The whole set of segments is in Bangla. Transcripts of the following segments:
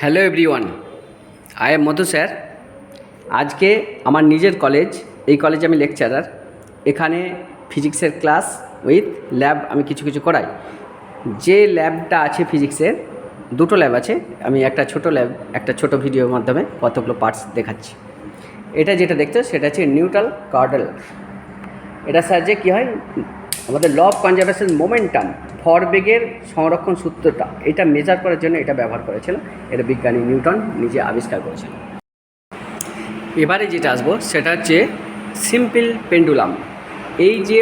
Hello everyone, I am Madhu sir. আজকে আমার নিজের কলেজ, এই কলেজে আমি লেকচারার। এখানে ফিজিক্সের ক্লাস উইথ ল্যাব আমি কিছু কিছু করাই। যে ল্যাবটা আছে ফিজিক্সের, দুটো ল্যাব আছে। আমি একটা ছোট ল্যাব, একটা ছোট ভিডিওর মাধ্যমে কতগুলো পার্টস দেখাচ্ছি। এটা যেটা দেখছ সেটা হচ্ছে নিউট্রাল কার্ডেল এটা সাহায্যে কী হয়, আমাদের ল অফ কনজারভেশন মোমেন্টাম ভরবেগের সংরক্ষণ সূত্রটা, এটা মেজার করার জন্য এটা ব্যবহার করেছিল এটা বিজ্ঞানী নিউটন নিজে আবিষ্কার করেছিল এবারে যেটা আসব, সেটা হচ্ছে সিম্পল পেন্ডুলাম এই যে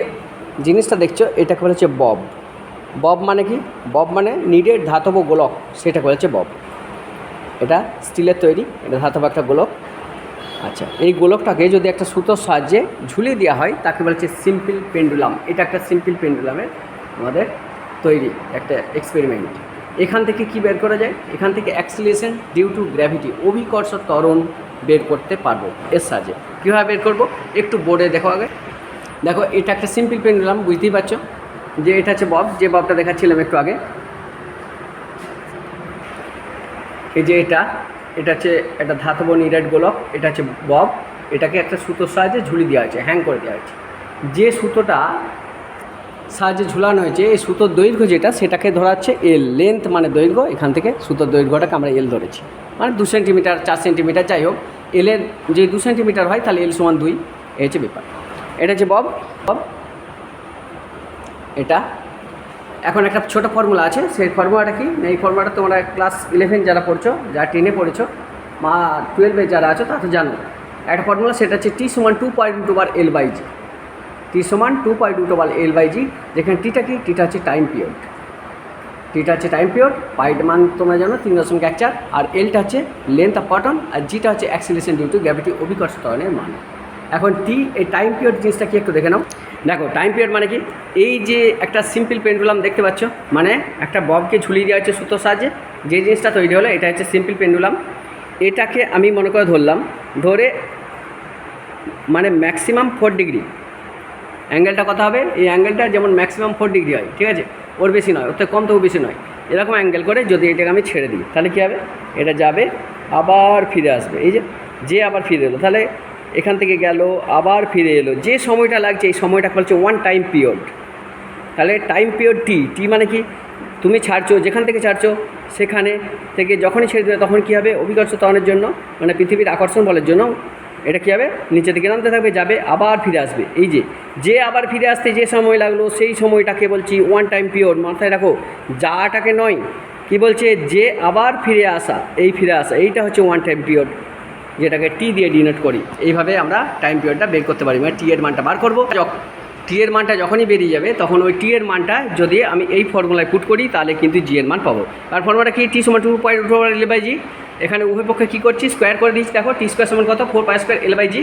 জিনিসটা দেখছ, এটাকে বলা হচ্ছে বব বব মানে কি? বব মানে নিডের ধাতব গোলক, সেটাকে বলা হচ্ছে বব এটা স্টিলের তৈরি, এটা ধাতব একটা গোলক। আচ্ছা এই গোলকটাকে যদি একটা সুতোর সাহায্যে ঝুলিয়ে দেওয়া হয়, তাকে বলা হচ্ছে সিম্পল পেন্ডুলাম এটা একটা সিম্পল পেন্ডুলামের আমাদের তৈরি একটা এক্সপেরিমেন্ট এখান থেকে কি বের করা যায়? এখান থেকে অ্যাক্সিলেশন ডিউ টু গ্র্যাভিটি অভিকর্ষ ত্বরণ বের করতে পারব। এর সাহায্যে। কীভাবে বের করব? একটু বোর্ডে দেখো আগে। দেখো, এটা একটা সিম্পল পেন্ডুলাম বুঝতেই পারছ? যে এটা হচ্ছে বব যে ববটা দেখাচ্ছিলাম একটু আগে। এই যে এটা এটা হচ্ছে একটা ধাতব নিরেট গোলক, এটা হচ্ছে বব এটাকে একটা সুতোর সাহায্যে ঝুলি দেওয়া হয়েছে হ্যাং করে দেওয়া হয়েছে। যে সুতোটা সাহায্যে ঝুলানো হয়েছে। এই সুতোর দৈর্ঘ্য যেটা, সেটাকে ধরা হচ্ছে এল লেন্থ মানে দৈর্ঘ্য, এখান থেকে সুতোর দৈর্ঘ্যটাকে আমরা এল ধরেছি। মানে দু সেন্টিমিটার চার সেন্টিমিটার যাই হোক এলের যে দু সেন্টিমিটার হয়, তাহলে এল সমান দুই। এই হচ্ছে ব্যাপার। এটা হচ্ছে বব। বব। এটা। এখন একটা ছোটো ফর্মুলা আছে, সেই ফর্মুলাটা কি? এই ফর্মুলাটা তোমরা ক্লাস ইলেভেন যারা পড়ছো, যারা টেনে পড়েছো মা টুয়েলভে যারা আছো তা তো জানো। একটা ফর্মুলা সেটা হচ্ছে টি সমান টু পয়েন্ট টু বার এল বাই জি টি সমান টু পয়েন্ট টু বার এল বাই জি যেখানে টিটা কি? টিটা হচ্ছে টাইম পিরিয়ড টিটা হচ্ছে টাইম পিরিয়ড পাইড মান তোমরা জানো, তিন দশমিক এক চার, আর এলটা হচ্ছে লেন্থ অফ পটন আর জিটা হচ্ছে অ্যাক্সিলেশন ডিউ টু গ্র্যাভিটি অভিকর্ষ ত্বরণের মান। এখন টি এই টাইম পিরিয়ড জিনিসটা কি একটু দেখে নাও। দেখো টাইম পিরিয়ড মানে কি? এই যে একটা সিম্পল পেন্ডুলাম দেখতে পাচ্ছ মানে একটা ববকে ঝুলিয়ে দেওয়া হচ্ছে সুতোর সাহায্যে, যে জিনিসটা তৈরি হলো, এটা হচ্ছে সিম্পল পেন্ডুলাম এটাকে আমি মনে করে ধরলাম, ধরে মানে ম্যাক্সিমাম ফোর ডিগ্রি অ্যাঙ্গেলটা কত হবে। এই অ্যাঙ্গেলটা যেমন ম্যাক্সিমাম ফোর ডিগ্রি হয়, ঠিক আছে? ওর বেশি নয়, ওর থেকে কম থেকেও বেশি নয়। এরকম অ্যাঙ্গেল করে যদি এটাকে আমি ছেড়ে দিই, তাহলে কী হবে? এটা যাবে, আবার ফিরে আসবে। এই যে যে আবার ফিরে এলো, তাহলে এখান থেকে গেল, আবার ফিরে এলো। যে সময়টা লাগছে, এই সময়টা বলছে ওয়ান টাইম পিরিয়ড তাহলে টাইম পিরিয়ড টি টি মানে কি? তুমি ছাড়ছো, যেখান থেকে ছাড়ছো, সেখানে থেকে যখনই ছেড়ে দেবে, তখন কী হবে? অভিকর্ষ ত্বরণের জন্য মানে পৃথিবীর আকর্ষণ বলের জন্য এটা কী হবে? নিচে দিকে নামতে থাকবে, যাবে, আবার ফিরে আসবে। এই যে যে আবার ফিরে আসতে যে সময় লাগল, সেই সময়টাকে বলছি ওয়ান টাইম পিরিয়ড মাথায় রাখো, যাটাকে নয়, কি বলছে? যে আবার ফিরে আসা, এই ফিরে আসা, এইটা হচ্ছে ওয়ান টাইম পিরিয়ড যেটাকে টি দিয়ে ডিনোট করি। এইভাবে আমরা টাইম পিরিয়ডটা বের করতে পারি। মানে টি এর মানটা বার করব। টি এর মানটা যখনই বেরিয়ে যাবে, তখন ওই টি এর মানটা যদি আমি এই ফর্মুলায় পুট করি, তাহলে কিন্তু জি এর মান পাবো। আর ফর্মুলাটা কি? টি সমান two point two by G এখানে উভয় পক্ষে কী করছি? স্কোয়ার করে দিচ্ছি দেখো টি স্কোয়ার সমান কত? Four pi square L by G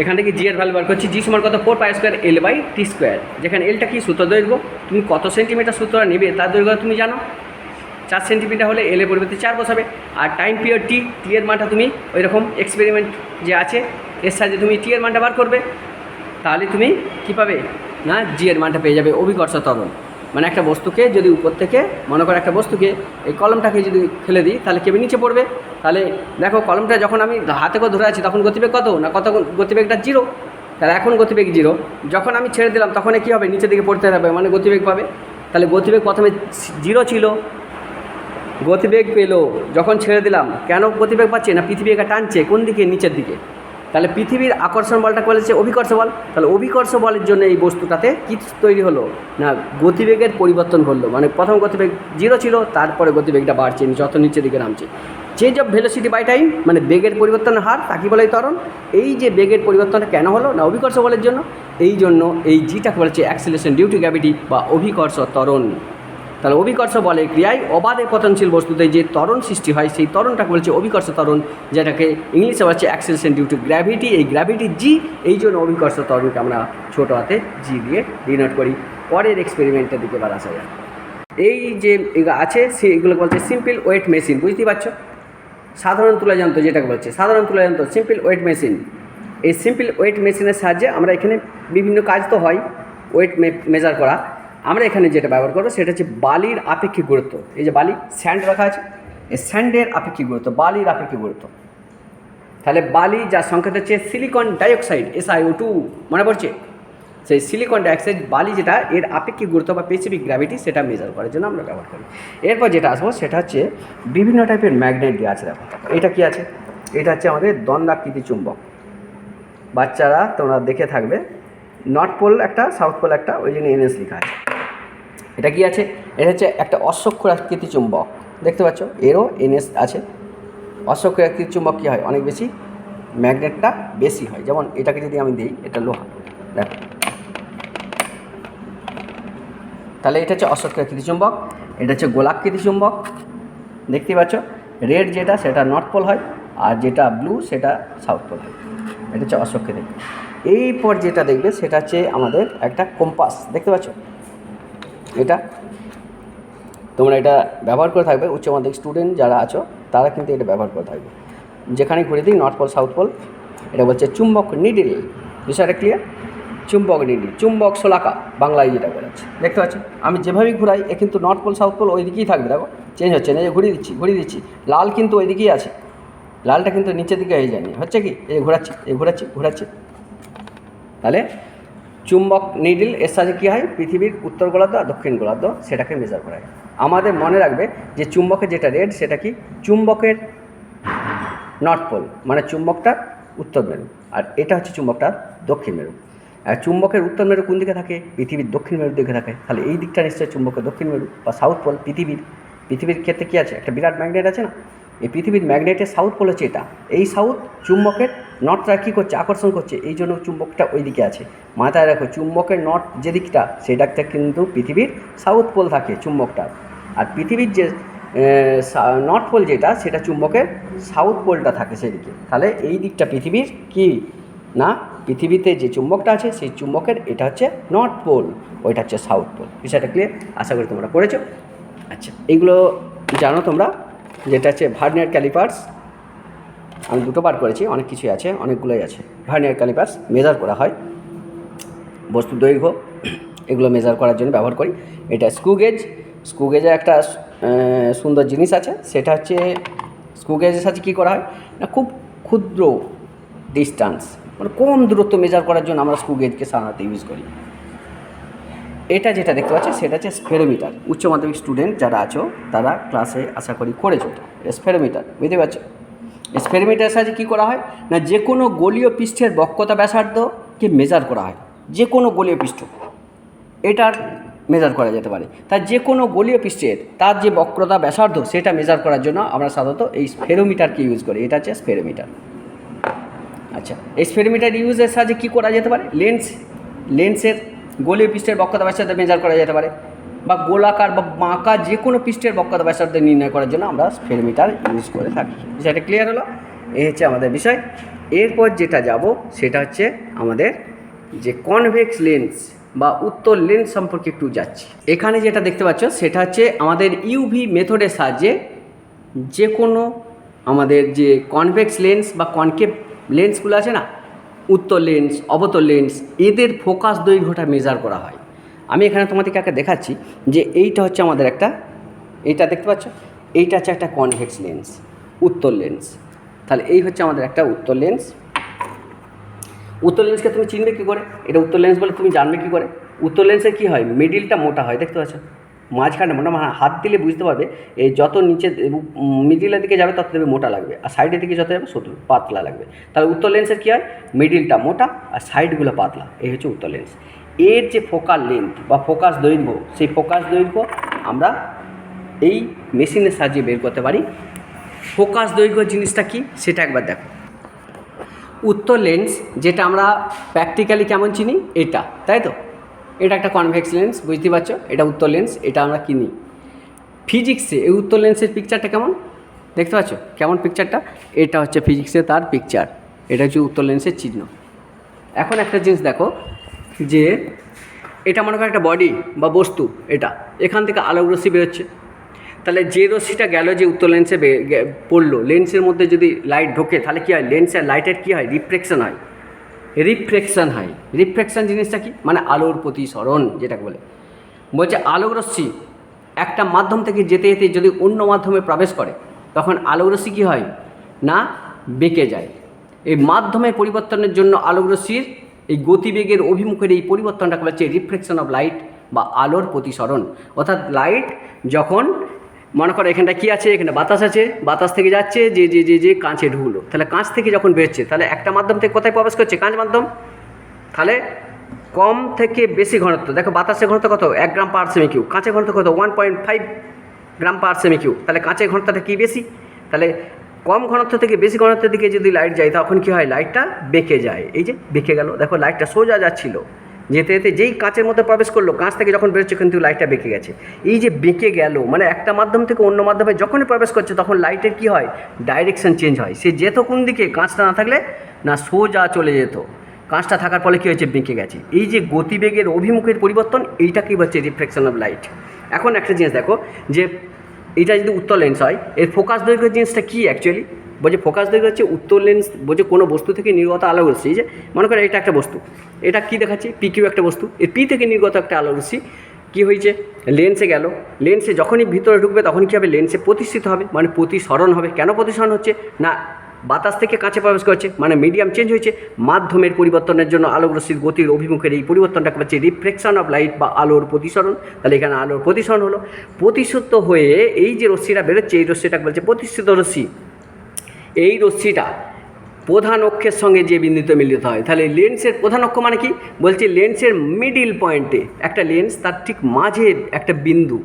এখান থেকে জি এর ভ্যালু বার করছি। জি সমান কত? Four pi square L by T square যেখানে এলটা কি? সূত্র দৈর্ঘ্য। তুমি কত সেন্টিমিটার সূত্রটা নেবে? তার দৈর্ঘ্য তুমি জানো? চার সেন্টিমিটার হলে এল পরিবর্তে চার বসাবে। আর টাইম পিরিয়ড টি টি এর মানটা তুমি ওই রকম এক্সপেরিমেন্ট যে আছে, এর সাহায্যে তুমি টি এর মানটা বার করবে। তাহলে তুমি কী পাবে? না জি এর মানটা পেয়ে যাবে অভিকর্ষ ত্বরণ। মানে একটা বস্তুকে যদি উপর থেকে, মনে করো একটা বস্তুকে, এই কলমটাকে যদি ফেলে দিই, তাহলে কেবে নিচে পড়বে? তাহলে দেখো কলমটা যখন আমি হাতে করে ধরে আছি, তখন গতিবেগ কত? না কত গতিবেগটা জিরো? তাহলে এখন গতিবেগ জিরো। যখন আমি ছেড়ে দিলাম, তখন কী হবে? নিচের দিকে পড়তে হবে মানে গতিবেগ পাবে। তাহলে গতিবেগ প্রথমে জিরো ছিল। গতিবেগ পেল। যখন ছেড়ে দিলাম, কেন গতিবেগ পাচ্ছে? না পৃথিবী একা টানছে, কোন দিকে? নিচের দিকে। তাহলে পৃথিবীর আকর্ষণ বলটা বলেছে অভিকর্ষ বল? তাহলে অভিকর্ষ বলের জন্য এই বস্তুটাতে কী তৈরি হলো? না, গতিবেগের পরিবর্তন ঘটলো। মানে প্রথম গতিবেগ জিরো ছিল, তারপরে গতিবেগটা বাড়ছে, যত নিচের দিকে নামছে। Change of velocity by time মানে বেগের পরিবর্তনের হার, তাকে বলে এই ত্বরণ। এই যে বেগের পরিবর্তনটা কেন হলো? না, অভিকর্ষ বলের জন্য। এই জন্য এই জিটাকে বলেছে অ্যাক্সিলেশন ডিউ টু গ্র্যাভিটি বা অভিকর্ষ ত্বরণ। তাহলে অভিকর্ষ বলে ক্রিয়ায় অবাধে পতনশীল বস্তুতে যে ত্বরণ সৃষ্টি হয়, সেই ত্বরণটাকে বলছে অভিকর্ষ ত্বরণ, যেটাকে ইংলিশে বলছে অ্যাক্সেলেশন ডিউ টু গ্র্যাভিটি এই গ্র্যাভিটি জি এই জন্য অভিকর্ষ ত্বরণকে আমরা ছোটো হাতে জি দিয়ে ডিনোট করি। পরের এক্সপেরিমেন্টের দিকে এবার আসা যায় এই যে এগুলো আছে সেগুলো বলছে সিম্পল ওয়েট মেশিন বুঝতেই পারছ? সাধারণ তুলাযন্ত্র যেটাকে বলছে, সাধারণ তুলাযন্ত্র সিম্পল ওয়েট মেশিন এই সিম্পল ওয়েট মেশিনের সাহায্যে আমরা এখানে বিভিন্ন কাজ তো হয় ওয়েট মেজার করা। আমরা এখানে যেটা ব্যবহার করব সেটা হচ্ছে বালির আপেক্ষিক গুরুত্ব। এই যে বালি স্যান্ড রাখা আছে। এই স্যান্ডের আপেক্ষিক গুরুত্ব, বালির আপেক্ষিক গুরুত্ব। তাহলে বালি যার সংকেত হচ্ছে সিলিকন ডাইঅক্সাইড এসআইও টু মনে পড়ছে? সেই সিলিকন ডাইঅক্সাইড বালি যেটা, এর আপেক্ষিক গুরুত্ব বা স্পেসিফিক গ্র্যাভিটি সেটা মেজার করার জন্য আমরা ব্যবহার করি। এরপর যেটা আসব, সেটা হচ্ছে বিভিন্ন টাইপের ম্যাগনেট দিয়ে আছে দেখো। এটা কি আছে? এটা হচ্ছে আমাদের দ্বন্দ্বাকৃতি চুম্বক। বাচ্চারা তোমরা দেখে থাকবে নর্থ পোল একটা সাউথ পোল একটা, ওই জন্য এনএস লেখা আছে। এটা কি আছে? এটা হচ্ছে একটা অশ্বক্ষর আকৃতি চুম্বক। দেখতে পাচ্ছ? এরও এনএস আছে। অশ্বক্ষর আকৃতি চুম্বক কী হয়? অনেক বেশি। ম্যাগনেটটা বেশি হয়। যেমন এটাকে যদি আমি দিই, এটা লোহা। দেখো। তাহলে এটা হচ্ছে অশ্বক্ষরাকৃতি চুম্বক। এটা হচ্ছে গোলাকৃতি চুম্বক। দেখতে পাচ্ছ? রেড যেটা, সেটা নর্থ পোল হয়। আর যেটা ব্লু, সেটা সাউথ পোল হয়। এটা হচ্ছে অশ্বক্ষেত্রী এইপর যেটা দেখবে, সেটা হচ্ছে আমাদের একটা কম্পাস। দেখতে পাচ্ছ? এটা? তোমরা এটা ব্যবহার করে থাকবে, উচ্চ মাধ্যমিক স্টুডেন্ট যারা আছো, তারা কিন্তু এটা ব্যবহার করে থাকবে। যেখানে ঘুরে দিই নর্থ পোল সাউথ পোল এটা বলছে চুম্বক নিডিল। বিষয়টা ক্লিয়ার চুম্বক নিডিল, চুম্বক শোলাকা, বাংলায় যেটা বলেছে দেখতে পাচ্ছ? আমি যেভাবেই ঘুরাই, এ কিন্তু নর্থ পোল সাউথ পোল ওই দিকেই থাকবে, দেখো। চেঞ্জ হচ্ছে না যে ঘুরিয়ে দিচ্ছি ঘুরিয়ে দিচ্ছি। লাল কিন্তু ওই দিকেই আছে। লালটা কিন্তু নিচের দিকে হয়ে যায়নি। হচ্ছে কি? এই ঘোরাচ্ছি এই ঘোরাচ্ছি ঘোরাচ্ছি। তাহলে চুম্বক নিডিল, এর সাথে কী হয়? পৃথিবীর উত্তর গোলার্ধ আর দক্ষিণ গোলার্ধ সেটাকে মেজার করা। হয় আমাদের মনে রাখবে যে চুম্বকের যেটা রেড সেটা কি? চুম্বকের নর্থ পোল মানে চুম্বকটা উত্তর মেরু। আর এটা হচ্ছে চুম্বকটা দক্ষিণ মেরু। আর চুম্বকের উত্তর মেরু কোন দিকে থাকে? পৃথিবীর দক্ষিণ মেরুর দিকে থাকে। তাহলে এই দিকটা নিশ্চয়ই চুম্বকের দক্ষিণ মেরু বা সাউথ পোল পৃথিবীর। পৃথিবীর ক্ষেত্রে কী আছে? একটা বিরাট ম্যাগনেট আছে না? এই পৃথিবীর ম্যাগনেটের সাউথ পোল হচ্ছে এটা। এই সাউথ চুম্বকের নর্থটা কী করছে? আকর্ষণ করছে। এই জন্য চুম্বকটা ওই দিকে আছে। মাথায় রাখো, চুম্বকের নর্থ যে দিকটা সেটাতে কিন্তু পৃথিবীর সাউথ পোল থাকে চুম্বকটা। আর পৃথিবীর যে নর্থ পোল যেটা, সেটা চুম্বকের সাউথ পোলটা থাকে সেদিকে তাহলে এই দিকটা পৃথিবীর কি? না, পৃথিবীতে যে চুম্বকটা আছে, সেই চুম্বকের এটা হচ্ছে নর্থ পোল ওইটা হচ্ছে সাউথ পোল বিষয়টা ক্লিয়ার আশা করি তোমরা করেছ আচ্ছা এইগুলো জানো তোমরা? যেটা হচ্ছে ভার্নিয়ার ক্যালিপার্স আমি দুটো বার করেছি, অনেক কিছুই আছে, অনেকগুলোই আছে। ভার্নিয়ার ক্যালিপার্স মেজার করা হয়, বস্তু দৈর্ঘ্য, এগুলো মেজার করার জন্য ব্যবহার করি। এটা স্ক্রু গেজ একটা সুন্দর জিনিস আছে, সেটা হচ্ছে স্ক্রু গেজের সাথে কী করা হয়? না, খুব ক্ষুদ্র ডিস্টান্স মানে কম দূরত্ব মেজার করার জন্য আমরা স্ক্রু গেজকে সাধারণত ইউজ করি। এটা যেটা দেখতে পাচ্ছি সেটা হচ্ছে স্পেরোমিটার উচ্চ মাধ্যমিক স্টুডেন্ট যারা আছো, তারা ক্লাসে আশা করি করেছ এটা স্পেরোমিটার বুঝতে পারছ? স্পেরোমিটার সাহায্যে কী করা হয়? না, যে কোনো গলীয় পৃষ্ঠের বক্রতা ব্যাসার্ধকে মেজার করা হয়। যে কোনো গলীয় পৃষ্ঠ। এটার মেজার করা যেতে পারে। তার যে কোনো গলীয় পৃষ্ঠের, তার যে বক্রতা ব্যাসার্ধ, সেটা মেজার করার জন্য আমরা সাধারণত এই স্পেরোমিটারকে ইউজ করি। এটা হচ্ছে স্পেরোমিটার আচ্ছা এই স্পেরোমিটার ইউজের সাহায্যে কী করা যেতে পারে? লেন্স লেন্সের গলীয় পৃষ্ঠের বক্রতা ব্যাসার্ধ মেজার করা যেতে পারে বা গোলাকার বা বাঁকা যে কোনো পৃষ্ঠের বক্রতা ব্যাসার্ধ নির্ণয় করার জন্য আমরা স্পেরোমিটার ইউজ করে থাকি। বিষয়টা ক্লিয়ার হলো? এই হচ্ছে আমাদের বিষয়। এরপর যেটা যাব, সেটা হচ্ছে আমাদের যে কনভেক্স লেন্স বা উত্তর লেন্স সম্পর্কে একটু যাচ্ছি। এখানে যেটা দেখতে পাচ্ছ, সেটা হচ্ছে আমাদের ইউভি মেথডের সাহায্যে যে কোনো আমাদের যে কনভেক্স লেন্স বা কনকেভ লেন্সগুলো আছে না উত্তর লেন্স অবতল লেন্স এদের ফোকাস দৈর্ঘ্যটা মেজার করা হয়। আমি এখানে তোমাদেরকে একটা দেখাচ্ছি যে এইটা হচ্ছে আমাদের একটা, এইটা দেখতে পাচ্ছ? এইটা হচ্ছে একটা কনভেক্স লেন্স উত্তর লেন্স তাহলে এই হচ্ছে আমাদের একটা উত্তর লেন্স উত্তর লেন্সকে তুমি চিনবে কী করে? এটা উত্তর লেন্স বলে তুমি জানবে কী করে? উত্তর লেন্সের কী হয়? মিডিলটা মোটা হয়, দেখতে পাচ্ছ? মাঝখানে মোটা মানে হাত দিলে বুঝতে পারবে এই যত নিচে মিডিলের দিকে যাবে তত দেবে মোটা লাগবে, আর সাইডের দিকে যত যাবে শুধু পাতলা লাগবে। তাহলে উত্তর লেন্সের কী হয়? মিডিলটা মোটা আর সাইডগুলো পাতলা, এই হচ্ছে উত্তর লেন্স এর যে ফোকাল লেন্থ বা ফোকাস দৈর্ঘ্য, সেই ফোকাস দৈর্ঘ্য আমরা এই মেশিনের সাহায্যে বের করতে পারি। ফোকাস দৈর্ঘ্য জিনিসটা কি? সেটা একবার দেখো। উত্তর লেন্স যেটা আমরা প্র্যাকটিক্যালি কেমন চিনি? এটা, তাই তো? এটা একটা কনভেক্স লেন্স বুঝতে পারছ? এটা উত্তর লেন্স এটা আমরা কিনি। ফিজিক্সে এই উত্তর লেন্সের পিকচারটা কেমন? দেখতে পাচ্ছ? কেমন পিকচারটা এটা হচ্ছে ফিজিক্সে তার পিকচার এটা হচ্ছে উত্তর লেন্সের চিহ্ন। এখন একটা জিনিস দেখো, যে এটা মনে করো একটা বডি বা বস্তু, এটা। এখান থেকে আলোক রশ্মি বেরোচ্ছে। তাহলে যে রশ্মিটা গেল যে উত্তর লেন্সে পড়ল লেন্সের মধ্যে যদি লাইট ঢোকে, তাহলে কী হয়? লেন্সের লাইটের কী হয়? রিফ্লেকশন হয়। রিফ্লেকশন হয়। রিফ্লেকশন জিনিসটা কি? মানে আলোর প্রতিসরণ, যেটাকে বলে। বলছে আলোক রশ্মি একটা মাধ্যম থেকে যেতে যেতে যদি অন্য মাধ্যমে প্রবেশ করে, তখন আলোকরশ্মি কী হয়? না, বেঁকে যায়। এই মাধ্যমের পরিবর্তনের জন্য আলোকরশ্মির এই গতিবেগের অভিমুখের এই পরিবর্তনটাকে বলা হচ্ছে রিফ্লেকশন অফ লাইট বা আলোর প্রতিসরণ। অর্থাৎ লাইট যখন মনে করো এখানটা কী আছে? এখানে বাতাস আছে। বাতাস থেকে যাচ্ছে, যে যে যে যে কাঁচে ঢুকলো। তাহলে কাঁচ থেকে যখন বেরোচ্ছে, তাহলে একটা মাধ্যম থেকে কোথায় প্রবেশ করছে? কাঁচ মাধ্যম। তাহলে কম থেকে বেশি ঘনত্ব। দেখো বাতাসের ঘনত্ব কত? এক গ্রাম পার সেমি কিউ কাঁচের ঘনত্ব কত? One point five gram per semi Q তাহলে কাঁচের ঘনত্বটা কি বেশি? তাহলে কম ঘনত্ব থেকে বেশি ঘনত্বের দিকে যদি লাইট যায়, তখন কি হয়? লাইটটা বেঁকে যায়। এই যে বেঁকে গেল। দেখো লাইটটা সোজা যাচ্ছিল। যেতে যেতে যেই কাঁচের মধ্যে প্রবেশ করল, কাঁচ থেকে যখন বেরোচ্ছে কিন্তু লাইটটা বেঁকে গেছে। এই যে বেঁকে গেল মানে একটা মাধ্যম থেকে অন্য মাধ্যমে যখনই প্রবেশ করছে তখন লাইটের কি হয়? ডাইরেকশন চেঞ্জ হয়। সে যেত কোন দিকে, কাঁচটা না থাকলে না সোজা চলে যেত। কাঁচটা থাকার ফলে কী হয়েছে? বেঁকে গেছে। এই যে গতিবেগের অভিমুখের পরিবর্তন, এইটাকেই হচ্ছে রিফ্লেকশন অফ লাইট এখন একটা জিনিস দেখো, যে এটা যদি উত্তর লেন্স হয়, এর ফোকাস দৈর্ঘ্য জিনিসটা কী অ্যাকচুয়ালি বলছে ফোকাস দৈর্ঘ্য হচ্ছে উত্তর লেন্স বলছে কোনো বস্তু থেকে নির্গত আলো রশ্মি যে, মনে করে এটা একটা বস্তু। এটা কী দেখাচ্ছে? পি কিউ একটা বস্তু। এর পি থেকে নির্গত একটা আলো রশ্মি কী হয়েছে? লেন্সে গেল। লেন্সে যখনই ভিতরে ঢুকবে, তখন কী হবে? লেন্সে প্রতিষ্ঠিত হবে। মানে প্রতিসরণ হবে। কেন প্রতিসরণ হচ্ছে? না বাতাস থেকে কাছে প্রবেশ করছে মানে মিডিয়াম চেঞ্জ হয়েছে। মাধ্যমের পরিবর্তনের জন্য আলোক রশ্মির গতির অভিমুখের এই পরিবর্তনটাকে হচ্ছে রিফ্লেকশন অফ লাইট বা আলোর প্রতিসরণ। তাহলে এখানে আলোর প্রতিসরণ হলো। প্রতিশ্রুত হয়ে এই যে রশ্মিটা বেরোচ্ছে, এই রশ্মিটাকে বলছে? প্রতিশ্রুত রশ্মি। এই রশ্মিটা প্রধান অক্ষের সঙ্গে যে বিন্দুতে মিলিত হয়, তাহলে লেন্সের প্রধান অক্ষ মানে কি? বলছে লেন্সের মিডিল পয়েন্টে একটা লেন্স তার ঠিক মাঝে একটা বিন্দু।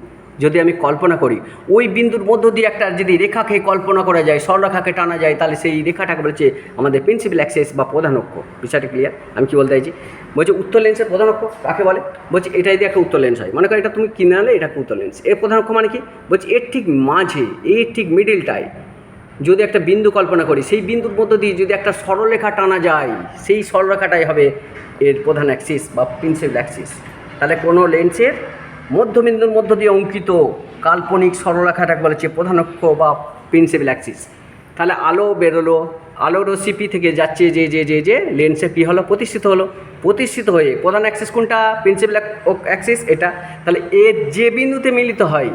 যদি আমি কল্পনা করি, ওই বিন্দুর মধ্য দিয়ে একটা যদি রেখাকে কল্পনা করা যায় সরলরেখাকে টানা যায়, তাহলে সেই রেখাটাকে বলছে আমাদের প্রিন্সিপাল অ্যাক্সেস বা প্রধান অক্ষ। বিষয়টা ক্লিয়ার আমি কি বলতে চাইছি? বলছে উত্তর লেন্সের প্রধান অক্ষ, কাকে বলে? বলছে এটাই দিয়ে একটা উত্তর লেন্স হয়, মনে করো এটা তুমি কিনে আনলে এটা উত্তর লেন্স এর প্রধান অক্ষ মানে কি? বলছে এর ঠিক মাঝে, এর ঠিক মিডিলটায় যদি একটা বিন্দু কল্পনা করি, সেই বিন্দুর মধ্য দিয়ে যদি একটা সরলরেখা টানা যায়, সেই সরলরেখাটাই হবে এর প্রধান অ্যাক্সিস বা প্রিন্সিপাল অ্যাক্সিস তাহলে কোনো লেন্সের মধ্যবিন্দুর মধ্য দিয়ে অঙ্কিত কাল্পনিক সরলরেখাটাকে বলেছে প্রধান অক্ষ বা প্রিন্সিপাল অ্যাক্সিস তাহলে আলো বেরোলো আলো রসিপি থেকে যাচ্ছে যে যে যে যে লেন্সে কী হলো? প্রতিষ্ঠিত হলো। প্রতিষ্ঠিত হয়ে প্রধান অ্যাক্সিস কোনটা? প্রিন্সিপাল অ্যাক্সিস এটা। তাহলে এর যে বিন্দুতে মিলিত হয়,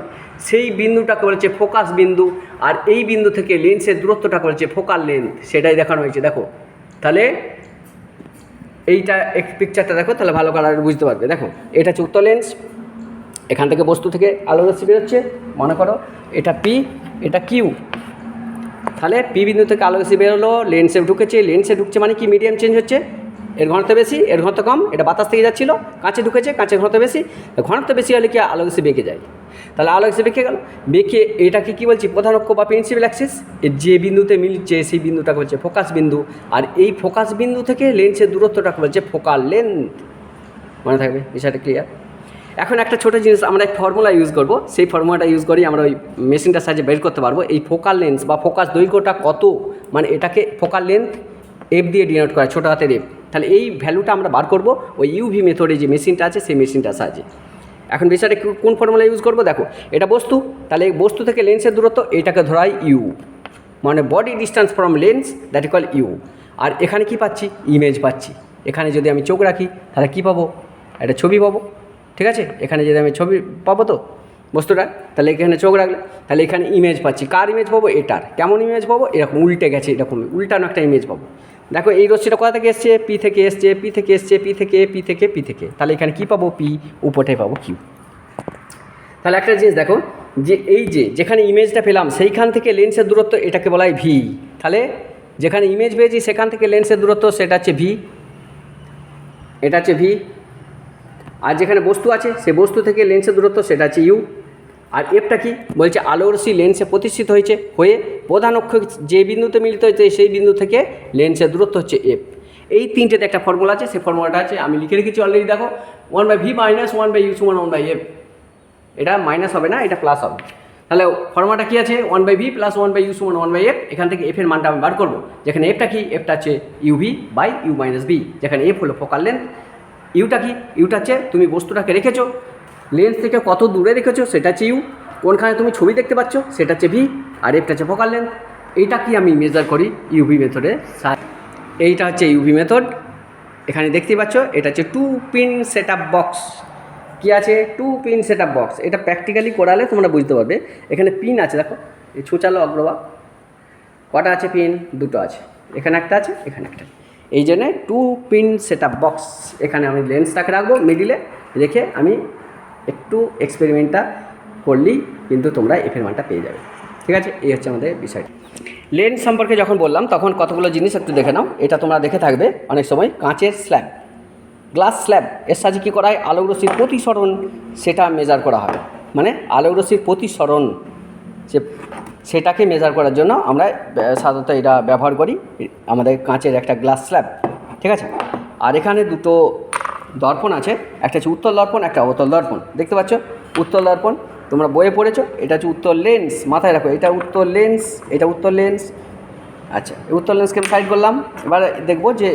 সেই বিন্দুটাকে বলেছে ফোকাস বিন্দু, আর এই বিন্দু থেকে লেন্সের দূরত্বটাকে বলেছে ফোকাল লেন্থ সেটাই দেখানো হয়েছে, দেখো। তাহলে এইটা এক পিকচারটা দেখো, তাহলে ভালো কালার বুঝতে পারবে। দেখো, এটা হচ্ছে উত্তর লেন্স এখান থেকে বস্তু থেকে আলো রশ্মি বেরোচ্ছে, মনে করো এটা পি এটা কিউ তাহলে পি বিন্দু থেকে আলো রশ্মি বেরোলো লেন্সে ঢুকেছে লেন্সে ঢুকছে মানে কি? মিডিয়াম চেঞ্জ হচ্ছে। এর ঘনত্ব বেশি, এর ঘনত্ব কম, এটা বাতাস থেকে যাচ্ছিল, কাঁচে ঢুকেছে কাঁচের ঘনত্ব বেশি। ঘনত্ব বেশি হলে কি আলো রশ্মি বেঁকে যায়? তাহলে আলো রশ্মি বেঁকে গেল। বেঁকে এটাকে কী বলছি? প্রধান অক্ষ বা প্রিন্সিপাল অ্যাক্সিস এর যে বিন্দুতে মিলছে সেই বিন্দুটাকে বলছে ফোকাস বিন্দু। আর এই ফোকাস বিন্দু থেকে লেন্সের দূরত্বটাকে বলছে ফোকাল লেন্থ মনে থাকবে? বিষয়টা ক্লিয়ার এখন একটা ছোটো জিনিস, আমরা ফর্মুলা ইউজ করব। সেই ফর্মুলাটা ইউজ করেই আমরা ওই মেশিনটার সাহায্যে বের করতে পারব। এই ফোকাল লেন্স বা ফোকাস দৈর্ঘ্যটা কত? মানে এটাকে ফোকাল লেন্থ এফ দিয়ে ডিনোট করা, ছোটো হাতের এফ তাহলে এই ভ্যালুটা আমরা বার করব। ওই ইউভি মেথডে যে মেশিনটা আছে, সেই মেশিনটার সাহায্যে। এখন বিষয়টা কোন ফর্মুলা ইউজ করব? দেখো, এটা বস্তু। তাহলে বস্তু থেকে লেন্সের দূরত্ব, এটাকে ধরাই ইউ মানে body distance from lens that equal U আর এখানে কি পাচ্ছি? ইমেজ পাচ্ছি। এখানে যদি আমি চোখ রাখি, তাহলে কি পাবো? একটা ছবি পাবো। ঠিক আছে? এখানে যদি আমি ছবি পাবো তো বস্তুটা, তাহলে এখানে চোখ রাখলে, তাহলে এখানে ইমেজ পাচ্ছি। কার ইমেজ পাবো? এটার। কেমন ইমেজ পাবো? এরকম উল্টে গেছে এরকম উল্টানো একটা ইমেজ পাবো। দেখো, এই রশ্মিটা কোথা থেকে এসছে? পি থেকে এসছে, পি থেকে এসছে, পি থেকে পি থেকে পি থেকে। তাহলে এখানে কী পাবো? পি। উপরটায় পাবো কিউ তাহলে একটা জিনিস দেখো, যে এই যে যেখানে ইমেজটা পেলাম, সেইখান থেকে লেন্সের দূরত্ব এটাকে বলা হয় ভি তাহলে যেখানে ইমেজ পেয়েছি, সেখান থেকে লেন্সের দূরত্ব সেটা হচ্ছে ভি এটা হচ্ছে ভি আর যেখানে বস্তু আছে, সে বস্তু থেকে লেন্সের দূরত্ব সেটা হচ্ছে ইউ আর এফটা কি? বলছে আলোরসি লেন্সে প্রতিষ্ঠিত হয়েছে, হয়ে প্রধান অক্ষ যে বিন্দুতে মিলিত হয়েছে, সেই বিন্দু থেকে লেন্সের দূরত্ব হচ্ছে এফ এই তিনটেতে একটা ফর্মুলা আছে সেই ফর্মুলাটা আছে, আমি লিখে রেখেছি অলরেডি দেখো। One by V minus one by U সমান ওয়ান বাই এফ এটা মাইনাস হবে না, এটা প্লাস হবে। তাহলে ফর্মাটা কি আছে? One by V plus one by U সমান ওয়ান বাই এফ এখান থেকে এফ এর মানটা আমি বার করব। যেখানে এফটা কি? এফটা আছে UV by U minus V যেখানে এফ হলো ফোকাল লেন্থ ইউটা কি? ইউটা হচ্ছে তুমি বস্তুটাকে রেখেছো। লেন্স থেকে কত দূরে রেখেছো সেটা হচ্ছে ইউ। কোনখানে তুমি ছবি দেখতে পাচ্ছ সেটা হচ্ছে ভি আর এফটা হচ্ছে ফোকাল লেন্থ এইটা কি আমি মেজার করি ইউভি মেথডে এইটা হচ্ছে ইউভি মেথড এখানে দেখতে পাচ্ছ, এটা হচ্ছে two pin set up box কী আছে? Two pin set up box এটা প্র্যাকটিক্যালি করালে তোমরা বুঝতে পারবে। এখানে পিন আছে, দেখো। এই ছুচালো অগ্রবা কটা আছে পিন দুটো আছে। এখানে একটা আছে, এখানে একটা এই জন্যে টু পিন সেট বক্স এখানে আমি লেন্সটাকে রাখব মিডিলে রেখে আমি একটু এক্সপেরিমেন্টটা করলেই কিন্তু তোমরা এফের মানটা পেয়ে যাবে। ঠিক আছে? এই হচ্ছে আমাদের বিষয়টা লেন্স সম্পর্কে যখন বললাম, তখন কতগুলো জিনিস একটু দেখে নাও। এটা তোমরা দেখে থাকবে অনেক সময়। কাঁচের স্ল্যাব গ্লাস স্ল্যাব এর সাহায্যে কী করা হয়? আলোক রশ্মির প্রতিসরণ, সেটা মেজার করা হয় মানে আলোক রশ্মির প্রতিসরণ সে সেটাকে মেজার করার জন্য আমরা সাধারণত এটা ব্যবহার করি। আমাদের কাঁচের একটা গ্লাস স্ল্যাব ঠিক আছে? আর এখানে দুটো দর্পণ আছে। একটা হচ্ছে উত্তল দর্পণ, একটা অবতল দর্পণ। দেখতে পাচ্ছ? উত্তল দর্পণ, তোমরা বইয়ে পড়েছো? এটা হচ্ছে উত্তর লেন্স মাথায় রাখো, এটা উত্তর লেন্স এটা উত্তর লেন্স আচ্ছা উত্তর লেন্সকে আমি সাইড করলাম। এবার দেখব যে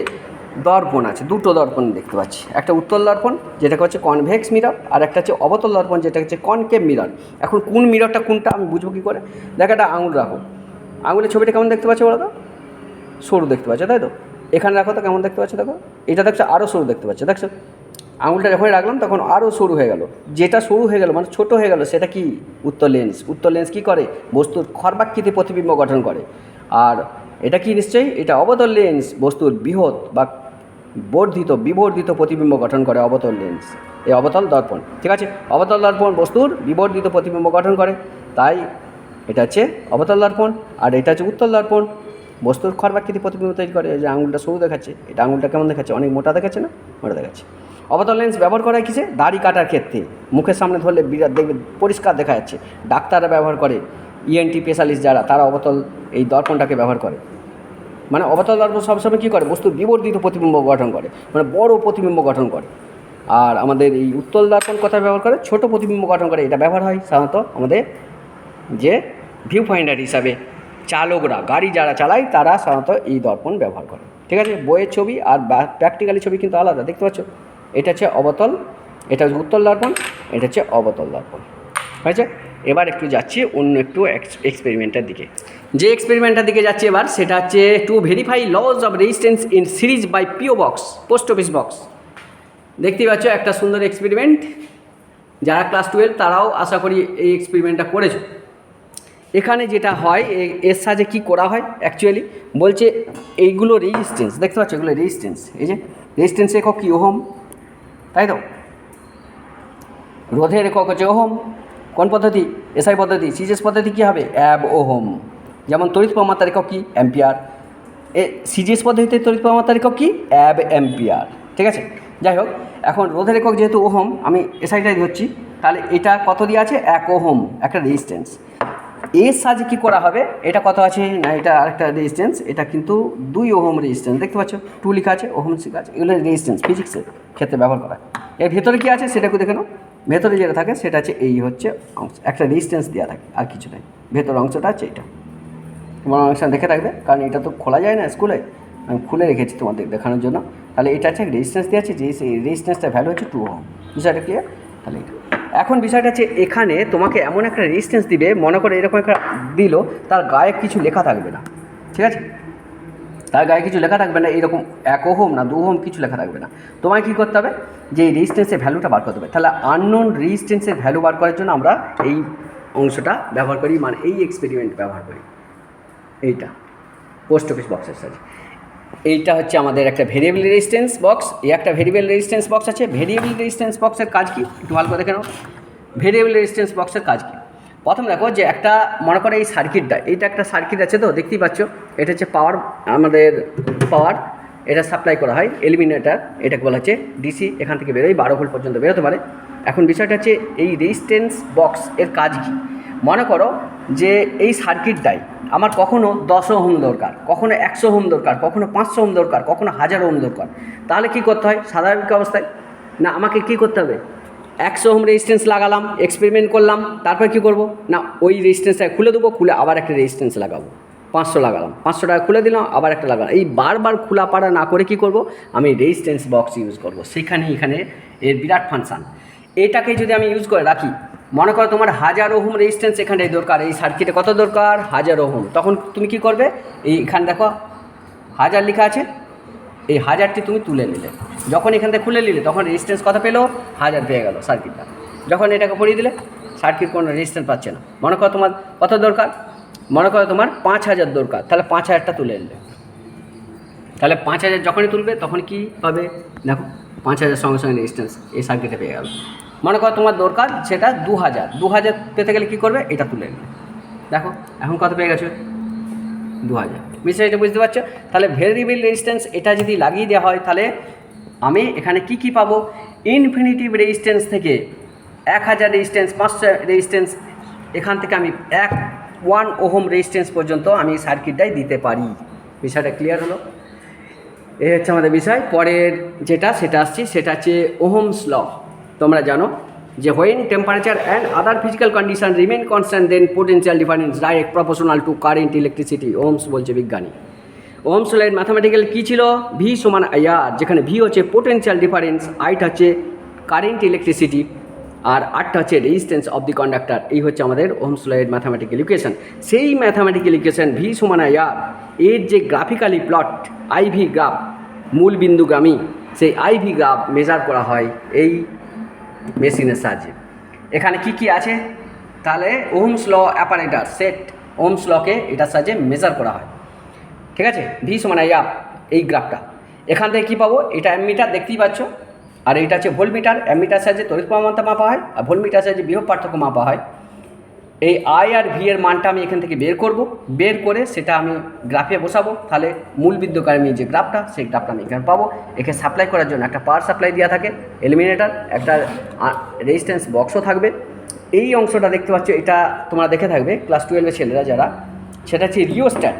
দর্পণ আছে, দুটো দর্পণ দেখতে পাচ্ছি। একটা উত্তল দর্পণ, যেটাকে হচ্ছে কনভেক্স মিরর আর একটা হচ্ছে অবতল দর্পণ, যেটা হচ্ছে কনকেভ মিরর এখন কোন মিররটা কোনটা, আমি বুঝব কী করে? দেখ একটা আঙুল রাখো। আঙুলের ছবিটা কেমন দেখতে পাচ্ছ বলো তো? সরু দেখতে পাচ্ছ, তাই তো? এখানে রাখো তো, কেমন দেখতে পাচ্ছ দেখো? এটা দেখছ আরও সরু দেখতে পাচ্ছ, দেখছ? আঙুলটা যখন রাখলাম, তখন আরও সরু হয়ে গেল। যেটা সরু হয়ে গেল মানে ছোট হয়ে গেল, সেটা কি? উত্তর লেন্স উত্তর লেন্স কী করে? বস্তুর খর্বাকৃতি প্রতিবিম্ব গঠন করে। আর এটা কি নিশ্চয়ই? এটা অবতল লেন্স বস্তুর বৃহৎ বা বর্ধিত, বিবর্ধিত প্রতিবিম্ব গঠন করে অবতল লেন্স এই অবতল দর্পণ। ঠিক আছে? অবতল দর্পণ বস্তুর বিবর্ধিত প্রতিবিম্ব গঠন করে। তাই এটা হচ্ছে অবতল দর্পণ আর এটা হচ্ছে উত্তল দর্পণ। বস্তুর খরবাকৃতি প্রতিবিম্ব তৈরি করে। যে আঙুলটা সরু দেখাচ্ছে, এটা আঙুলটা কেমন দেখাচ্ছে? অনেক মোটা দেখাচ্ছে না? মোটা দেখাচ্ছে। অবতল লেন্স ব্যবহার করা কিসে? দাড়ি কাটার ক্ষেত্রে। মুখের সামনে ধরলে বিরাট দেখবে পরিষ্কার দেখা যাচ্ছে। ডাক্তাররা ব্যবহার করে। ইএনটি স্পেশালিস্ট যারা, তারা অবতল এই দর্পণটাকে ব্যবহার করে। মানে অবতল দর্পণ সবসময় কী করে? বস্তুর বিবর্ধিত প্রতিবিম্ব গঠন করে মানে বড় প্রতিবিম্ব গঠন করে। আর আমাদের এই উত্তল দর্পণ কথা ব্যবহার করে? ছোট প্রতিবিম্ব গঠন করে, এটা ব্যবহার হয় সাধারণত আমাদের যে ভিউ ফাইন্ডার হিসাবে। চালকরা, গাড়ি যারা চালায়, তারা সাধারণত এই দর্পণ ব্যবহার করে। ঠিক আছে? বইয়ের ছবি আর প্র্যাকটিক্যালি ছবি কিন্তু আলাদা, দেখতে পাচ্ছ? এটা হচ্ছে অবতল, এটা হচ্ছে উত্তল দর্পণ, এটা হচ্ছে অবতল দর্পণ। হয়েছে? এবার একটু যাচ্ছি অন্য একটু এক্সপেরিমেন্টের দিকে। যে এক্সপেরিমেন্টের দিকে যাচ্ছি এবার, সেটা হচ্ছে to verify laws of resistance in series by PO box post office box দেখতেই পাচ্ছ, একটা সুন্দর এক্সপেরিমেন্ট যারা ক্লাস টুয়েলভ তারাও আশা করি এই এক্সপেরিমেন্টটা করেছ। এখানে যেটা হয় এর সাহায্যে কী করা হয় অ্যাকচুয়ালি বলছে এইগুলো রেজিস্ট্যান্স দেখতে পাচ্ছ এগুলো রেজিস্ট্যান্স এই যে রেজিস্ট্যান্স একক কী, ওহম? তাই তো? রোধের একক হচ্ছে ওহম। কোন পদ্ধতি? এসআই পদ্ধতি। সিজিএস পদ্ধতি কী হবে? অ্যাব ওহম যেমন তড়িৎ প্রমাত্রার একক কী? অ্যাম্পিয়ার। এ, সিজিএস পদ্ধতিতে তড়িৎ প্রমাত্রার একক কী? অ্যাব অ্যাম্পিয়ার। ঠিক আছে? যাই হোক, এখন রোধের একক যেহেতু ওহম আমি এসআইটাই ধরছি, তাহলে এটা কত দিয়ে আছে? এক ওহম একটা রেজিস্ট্যান্স এর সাহায্যে কী করা হবে? এটা কত আছে? না, এটা আরেকটা রেজিস্ট্যান্স এটা কিন্তু দুই ওহম রেজিস্ট্যান্স দেখতে পাচ্ছ? টু লেখা আছে ওহম লেখা আছে, এগুলো রেজিস্ট্যান্স ফিজিক্সের ক্ষেত্রে ব্যবহার করা। এর ভেতরে কী আছে? সেটা একটু দেখে নাও। ভেতরে যেটা থাকে সেটা হচ্ছে এই হচ্ছে অংশ। একটা রেজিস্ট্যান্স দেওয়া থাকে, আর কিছু নেই। ভেতর অংশটা আছে এটা। তোমার অংশটা দেখে রাখবে, কারণ এটা তো খোলা যায় না স্কুলে। আমি খুলে রেখেছি তোমাদের দেখানোর জন্য। তাহলে এটা আছে রেজিস্ট্যান্স দেওয়া আছে যে সেই রেজিস্ট্যান্সটার ভ্যালু হচ্ছে টু ওহম বিষয়টা ক্লিয়ার তাহলে এটা। এখন বিষয়টা হচ্ছে এখানে তোমাকে এমন একটা রেজিস্ট্যান্স দিবে, মনে করে এরকম একটা দিল, তার গায়ে কিছু লেখা থাকবে না। ঠিক আছে? তার গায়ে কিছু লেখা থাকবে না এরকম এক ওহম না দু ওহম কিছু লেখা থাকবে না। তোমায় কী করতে হবে? যে রেজিস্ট্যান্সের ভ্যালুটা বার করতে হবে। তাহলে আননোন রেজিস্ট্যান্সের ভ্যালু বার করার জন্য আমরা এই অংশটা ব্যবহার করি মানে এই এক্সপেরিমেন্ট ব্যবহার করি। এইটা পোস্ট অফিস বক্সের সাথে। এইটা হচ্ছে আমাদের একটা ভেরিয়েবল রেজিস্ট্যান্স বক্স এই একটা ভেরিয়েবল রেজিস্ট্যান্স বক্স আছে। ভেরিয়েবল রেজিস্ট্যান্স বক্সের কাজ কি? একটু ভালো করে দেখে নাও। ভেরিয়েবল রেজিস্ট্যান্স বক্সের কাজ কি? প্রথম দেখো যে একটা, মনে করো এই সার্কিটটা এইটা একটা সার্কিট আছে তো, দেখতেই পাচ্ছ? এটা হচ্ছে পাওয়ার আমাদের পাওয়ার এটা সাপ্লাই করা হয় এলিমিনেটার এটাকে বলা হচ্ছে ডিসি এখান থেকে বেরোয় বারো ভোল্ট পর্যন্ত বেরোতে পারে। এখন বিষয়টা হচ্ছে, এই রেজিস্ট্যান্স বক্স এর কাজ কী? মনে করো যে এই সার্কিটটাই আমার কখনো দশ হোম দরকার, কখনো একশো হোম দরকার, কখনো পাঁচশো হোম দরকার, কখনো হাজার হোম দরকার। তাহলে কি করতে হয়? স্বাভাবিক অবস্থায়? না, আমাকে কি করতে হবে? একশো ওহম রেজিস্ট্যান্স লাগালাম এক্সপেরিমেন্ট করলাম, তারপর কি করব? না, ওই রেজিস্ট্যান্সটা খুলে দেবো, খুলে আবার একটা রেজিস্ট্যান্স লাগাবো। পাঁচশো লাগালাম, পাঁচশো টাকা খুলে দিলাম, আবার একটা লাগালাম। এই বারবার খোলা পাড়া না করে কি করব? আমি রেজিস্ট্যান্স বক্স ইউজ করব। সেখানে এখানে এর বিরাট ফাংশান এটাকে যদি আমি ইউজ করে রাখি, মনে করো তোমার হাজার ওহম রেজিস্ট্যান্স এখানে দরকার, এই সার্কিটে কত দরকার? হাজার ওহম। তখন তুমি কি করবে? এই এখানে দেখো, হাজার লেখা আছে এই হাজারটি তুমি তুলে নিলে। যখন এখান থেকে খুলে নিলে, তখন রেজিস্ট্যান্স কথা পেল, হাজার পেয়ে গেল সার্কিটটা যখন এটাকে পড়িয়ে দিলে সার্কিট কোনো রেজিস্ট্যান্স পাচ্ছে না। মনে করো তোমার কত দরকার? মনে করো তোমার পাঁচ হাজার দরকার। তাহলে পাঁচ হাজারটা তুলে নিলে। তাহলে পাঁচ হাজার যখনই তুলবে, তখন কি পাবে? দেখো, পাঁচ হাজার সঙ্গে সঙ্গে রেজিস্ট্যান্স এই সার্কিটে পেয়ে গেল। মনে করো তোমার দরকার সেটা দু হাজার। দু হাজার পেতে গেলে কী করবে? এটা তুলে নেবে দেখো, এখন কত পেয়ে গেছো? দু হাজার বিষয়টা বুঝতে পারছ? তাহলে ভেরিয়েবল রেজিস্ট্যান্স এটা যদি লাগিয়ে দেওয়া হয়, তাহলে আমি এখানে কি কি পাবো? ইনফিনিটিভ রেজিস্ট্যান্স থেকে এক হাজার রেজিস্ট্যান্স পাঁচশো রেজিস্ট্যান্স এখান থেকে আমি এক ওয়ান ওহম রেজিস্ট্যান্স পর্যন্ত আমি সার্কিটটাই দিতে পারি। বিষয়টা ক্লিয়ার হলো? এই হচ্ছে আমাদের বিষয়। পরের যেটা, সেটা আসছি, সেটা হচ্ছে ওহমস ল। তোমরা জানো যে when temperature and other physical condition remain constant then potential difference direct proportional to current electricity Ohm's বলছে বিজ্ঞানী। ওহমস লাইন ম্যাথামেটিক্যাল কী ছিল? ভি সমান আইআর যেখানে ভি হচ্ছে পোটেন্সিয়াল ডিফারেন্স আইটা হচ্ছে কারেন্ট ইলেকট্রিসিটি আর আটটা হচ্ছে রেজিস্ট্যান্স অফ দি কন্ডাক্টার এই হচ্ছে আমাদের ওহমস লাইন ম্যাথামেটিক্যাল ইকুয়েশন সেই ম্যাথামেটিক্যাল ইকুয়েশন ভি সমান আইআর এর যে গ্রাফিক্যালি প্লট আইভি গ্রাফ মূল বিন্দুগামী সেই আইভি গ্রাফ মেজার করা হয় এই মেশিনের সাহায্যে। এখানে কি কি আছে? তাহলে ohm's law apparatus set ohm's লকে এটার সাহায্যে মেজার করা হয়। ঠিক আছে? ভি সমান আই আপ এই গ্রাফটা এখান থেকে কী পাবো? এটা অ্যামিটার দেখতেই পাচ্ছ। আর এটা হচ্ছে ভোল্টমিটার অ্যামিটার সাহায্যে প্রমাণতা মাপা হয়। আর ভোল্টমিটার সাহায্যে বৃহৎ পার্থক্য মাপা হয়। এই আই আর ভি এর মানটা আমি এখান থেকে বের করব। বের করে সেটা আমি গ্রাফে বসাবো। তাহলে মূল বিদ্যুৎকারী যে গ্রাফটা সেই গ্রাফটা আমি এখানে পাবো। একে সাপ্লাই করার জন্য একটা পাওয়ার সাপ্লাই দেওয়া থাকে এলিমিনেটার একটা রেজিস্ট্যান্স বক্সও থাকবে। এই অংশটা দেখতে পাচ্ছ, এটা তোমরা দেখে থাকবে ক্লাস টুয়েলভের ছেলেরা যারা, সেটা হচ্ছে রিওস্ট্যাট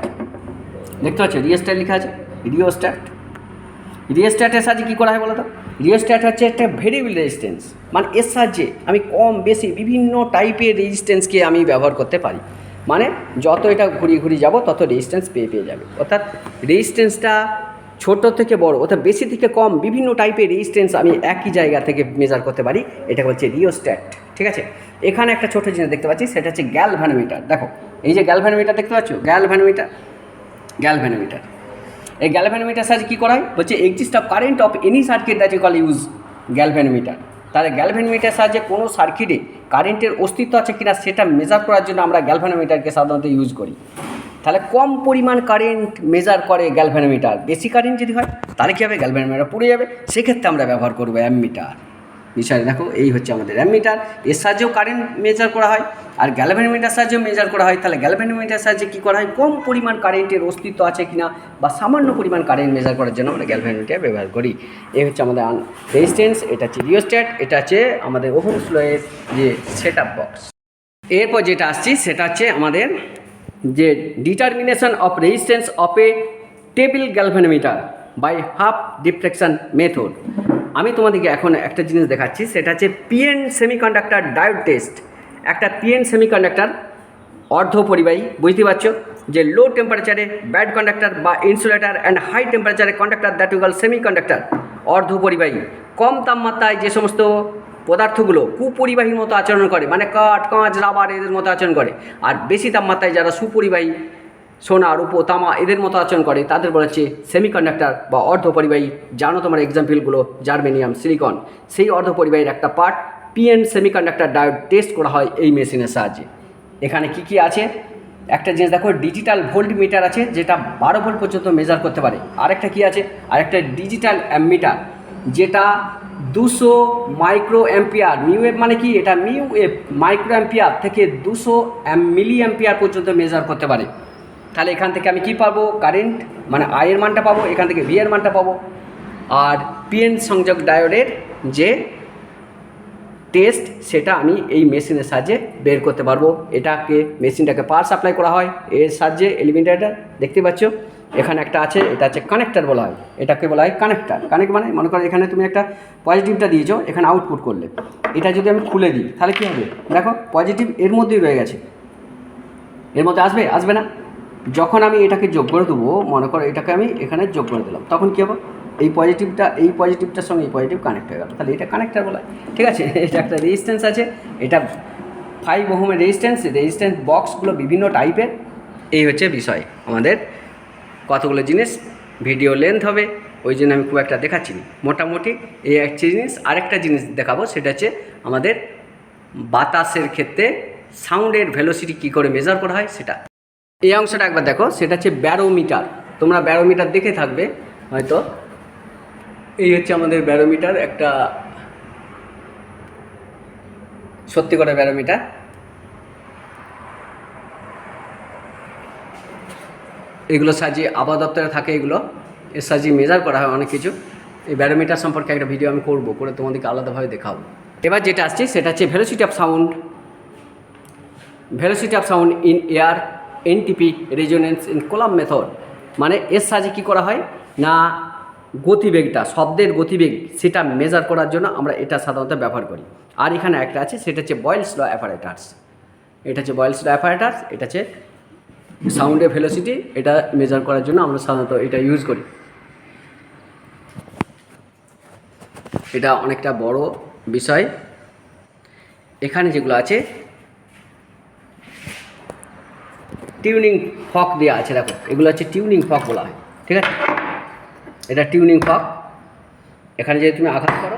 দেখতে পাচ্ছ রিওস্ট্যাট লেখা আছে রিওস্ট্যাট রিওস্ট্যাটের সাহায্যে কী করা হয় বলো তো রিওস্ট্যাট হচ্ছে একটা ভেরিয়েবল রেজিস্ট্যান্স মানে এর সাহায্যে আমি কম বেশি বিভিন্ন টাইপের রেজিস্ট্যান্সকে আমি ব্যবহার করতে পারি। মানে যত এটা ঘুরিয়ে ঘুরিয়ে যাব, তত রেজিস্ট্যান্স পেয়ে পেয়ে যাবে। অর্থাৎ রেজিস্ট্যান্সটা ছোট থেকে বড়, অর্থাৎ বেশি থেকে কম বিভিন্ন টাইপের রেজিস্ট্যান্স আমি একই জায়গা থেকে মেজার করতে পারি। এটা হচ্ছে রিওস্ট্যাট ঠিক আছে? এখানে একটা ছোট জিনিস দেখতে পাচ্ছি, সেটা হচ্ছে গ্যালভ্যানোমিটার দেখো, এই যে গ্যালভ্যানোমিটার দেখতে পাচ্ছ? গ্যালভ্যানোমিটার গ্যালভ্যানোমিটার এই গ্যালভ্যানোমিটার সাহায্যে কী করা হয় বলছে exist of current of any circuit that you call use galvanometer তাহলে গ্যালভ্যানোমিটার সাহায্যে কোনো সার্কিটে কারেন্টের অস্তিত্ব আছে কিনা সেটা মেজার করার জন্য আমরা গ্যালভ্যানোমিটারকে সাধারণত ইউজ করি। তাহলে কম পরিমাণ কারেন্ট মেজার করে গ্যালভ্যানোমিটার বেশি কারেন্ট যদি হয়, তাহলে কী হবে? গ্যালভ্যানোমিটার পুড়ে যাবে। সেক্ষেত্রে আমরা ব্যবহার করব অ্যামমিটার। বিষয় দেখো, এই হচ্ছে আমাদের অ্যামমিটার এর সাহায্যেও কারেন্ট মেজার করা হয়। আর গ্যালভ্যানোমিটার সাহায্যেও মেজার করা হয়। তাহলে গ্যালভ্যানোমিটার সাহায্যে কী করা হয়? কম পরিমাণ কারেন্টের অস্তিত্ব আছে কিনা বা সামান্য পরিমাণ কারেন্ট মেজার করার জন্য আমরা গ্যালভ্যানোমিটার ব্যবহার করি। এই হচ্ছে আমাদের রেজিস্ট্যান্স এটা হচ্ছে রিওস্ট্যাট এটা হচ্ছে আমাদের ওভেন স্লোয়ের যে সেট আপ বক্স এরপর যেটা আসছি, সেটা হচ্ছে আমাদের যে determination of resistance of a table galvanometer by half deflection method আমি তোমাদেরকে এখন একটা জিনিস দেখাচ্ছি, সেটা হচ্ছে পিএন সেমিকন্ডাক্টর ডায়োড টেস্ট একটা পিএন সেমিকন্ডাক্টর অর্ধ পরিবাহী বুঝতে পারছ? যে লো টেম্পারেচারে ব্যাড কন্ডাক্টর বা ইনসুলেটার অ্যান্ড হাই টেম্পারেচারে conductor that you call semiconductor অর্ধ পরিবাহী কম তাপমাত্রায় যে সমস্ত পদার্থগুলো কুপরিবাহীর মতো আচরণ করে মানে কাঠ, কাঁচ রাবার এদের মতো আচরণ করে, আর বেশি তাপমাত্রায় যারা সুপরিবাহী সোনা, রূপো, তামা এদের মতো আচরণ করে। তাদের বলা হচ্ছে সেমিকন্ডাক্টর বা অর্ধপরিবাহী। জানো তোমার এক্সাম্পলগুলো জার্মেনিয়াম সিলিকন সেই অর্ধপরিবাহীর একটা part PN semiconductor diode test করা হয় এই মেশিনের সাহায্যে। এখানে কি কি আছে? একটা জিনিস দেখো ডিজিটাল ভোল্ট মিটার আছে, যেটা বারো ভোল্ট পর্যন্ত মেজার করতে পারে। আরেকটা কি আছে? আরেকটা ডিজিটাল অ্যামিটার যেটা দুশো মাইক্রো অ্যাম্পিয়ার মিউ এফ মানে কি? এটা নিউ এফ মাইক্রো অ্যাম্পিয়ার থেকে দুশো মিলি অ্যাম্পিয়ার পর্যন্ত মেজার করতে পারে। তাহলে এখান থেকে আমি কি পাবো? কারেন্ট মানে আয়ের মানটা পাবো, এখান থেকে ভি এর মানটা পাবো। আর পিএন সংযোগ ডায়োডের যে টেস্ট সেটা আমি এই মেশিনের সাহায্যে বের করতে পারব। এটাকে মেশিনটাকে পাওয়ার সাপ্লাই করা হয়। এর সাহায্যে এলিমিনেটার দেখতে পাচ্ছ? এখানে একটা আছে, এটা হচ্ছে কানেক্টার বলা হয়। এটাকে বলা হয় কানেক্টার কানেক্ট মানে মনে করো এখানে তুমি একটা পজিটিভটা দিয়েছ, এখানে আউটপুট করলে। এটা যদি আমি খুলে দিই, তাহলে কী হবে? দেখো পজিটিভ এর মধ্যেই রয়ে গেছে। এর মধ্যে আসবে? আসবে না? যখন আমি এটাকে যোগ করে দেবো, মনে করো এটাকে আমি এখানে যোগ করে দিলাম, তখন কী হবে? এই পজিটিভটা এই পজিটিভটার সঙ্গে এই পজিটিভ কানেক্ট হয়ে গেল। তাহলে এটা কানেক্টার বলা ঠিক আছে? এটা একটা রেজিস্ট্যান্স আছে। এটা ফাইভ ওহমের রেজিস্ট্যান্স রেজিস্ট্যান্স বক্সগুলো বিভিন্ন টাইপের এই হচ্ছে বিষয়। আমাদের কতগুলো জিনিস ভিডিও লেন্থ হবে, ওই জন্য আমি খুব একটা দেখাচ্ছি মোটামুটি এই একটা জিনিস, আরেকটা জিনিস দেখাবো, সেটা হচ্ছে আমাদের বাতাসের ক্ষেত্রে সাউন্ডের ভেলোসিটি কী করে মেজার করা হয়, সেটা। এই অংশটা একবার দেখো, সেটা হচ্ছে ব্যারোমিটার। তোমরা ব্যারোমিটার দেখে থাকবে, হয়তো। এই হচ্ছে আমাদের ব্যারোমিটার, একটা সত্যি করে ব্যারোমিটার। এগুলো সাজিয়ে আবহাওয়া দপ্তরে থাকে এগুলো। এর সাজিয়ে মেজার করা হয় অনেক কিছু। এই ব্যারোমিটার সম্পর্কে একটা ভিডিও আমি করব, করে তোমাদেরকে আলাদাভাবে দেখাবো। এবার যেটা আসছে, সেটা হচ্ছে velocity of sound velocity of sound in air NTP resonance in column method মানে এর সাহায্যে কী করা হয়? না, গতিবেগটা, শব্দের গতিবেগ, সেটা মেজার করার জন্য আমরা এটা সাধারণত ব্যবহার করি। আর এখানে একটা আছে, সেটা হচ্ছে বয়েলস ল অ্যাপারেটার্স এটা হচ্ছে বয়েলস ল অ্যাপারেটার্স এটা হচ্ছে সাউন্ডের ভেলোসিটি এটা মেজার করার জন্য আমরা সাধারণত এটা ইউজ করি। এটা অনেকটা বড় বিষয়। এখানে যেগুলো আছে টিউনিং ফক দেওয়া আছে, দেখো। এগুলো হচ্ছে টিউনিং ফক বলা হয়, ঠিক আছে? এটা টিউনিং ফক। এখানে যদি তুমি আঘাত করো,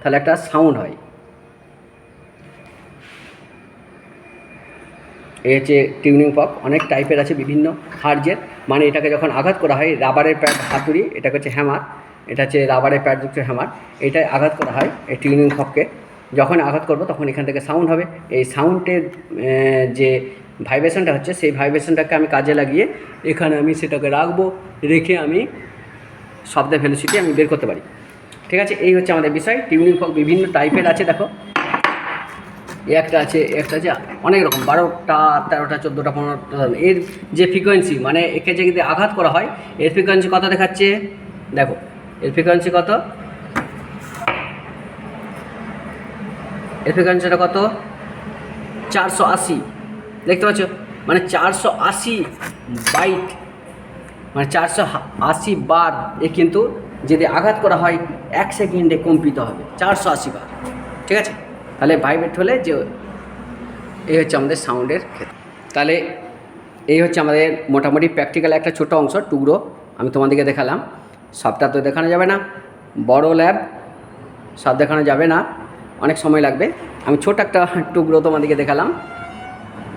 তাহলে একটা সাউন্ড হয়। এই হচ্ছে টিউনিং ফক। অনেক টাইপের আছে, বিভিন্ন হার্জের। মানে এটাকে যখন আঘাত করা হয়, রাবারের প্যাড হাতুড়ি এটা হচ্ছে হ্যামার। এটা হচ্ছে রাবারের প্যাডযুক্ত হ্যামার। এটাই আঘাত করা হয় এই টিউনিং ফককে। যখন আঘাত করব, তখন এখান থেকে সাউন্ড হবে। এই সাউন্ডের যে ভাইব্রেশনটা হচ্ছে, সেই ভাইব্রেশনটাকে আমি কাজে লাগিয়ে এখানে আমি সেটাকে রাখব, রেখে আমি শব্দের ভেলোসিটি আমি বের করতে পারি। ঠিক আছে? এই হচ্ছে আমাদের বিষয়। টিউনিং ফক বিভিন্ন টাইপের আছে, দেখো। একটা আছে একটা আছে, অনেক রকম। বারোটা, তেরোটা, চোদ্দোটা, পনেরোটা এর যে ফ্রিকোয়েন্সি মানে একে যে যদি আঘাত করা হয়, এর ফ্রিকোয়েন্সি কত দেখাচ্ছে? দেখো, এর ফ্রিকোয়েন্সি কত? এর ফ্রিকোয়েন্সিটা কত? চারশো আশি। দেখতে পাচ্ছ? মানে চারশো আশি বাইট মানে চারশো আশি বার এ কিন্তু যদি আঘাত করা হয়, এক সেকেন্ডে কম্পিত হবে, চারশো আশি বার। ঠিক আছে? তাহলে ভাইব্রেট হলে যে এই হচ্ছে আমাদের সাউন্ডের ক্ষেত্রে। তাহলে এই হচ্ছে আমাদের মোটামুটি প্র্যাকটিক্যাল একটা ছোটো অংশ, টুকরো, আমি তোমাদেরকে দেখালাম। সবটা তো দেখানো যাবে না। বড় ল্যাব সব দেখানো যাবে না। অনেক সময় লাগবে। আমি ছোট একটা টুকরো তোমাদেরকে দেখালাম।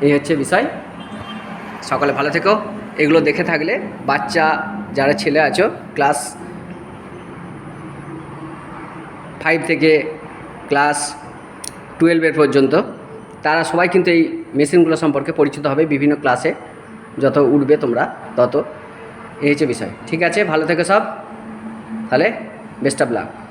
এই হচ্ছে বিষয়। সকালে ভালো থেকো। এগুলো দেখে থাকলে বাচ্চা যারা ছেলে আছো, ক্লাস ফাইভ থেকে ক্লাস টুয়েলভের পর্যন্ত, তারা সবাই কিন্তু এই মেশিনগুলো সম্পর্কে পরিচিত হবে বিভিন্ন ক্লাসে। যত উঠবে তোমরা, তত। এই হচ্ছে বিষয়। ঠিক আছে? ভালো থেকো সব। তাহলে বেস্ট অফ লাক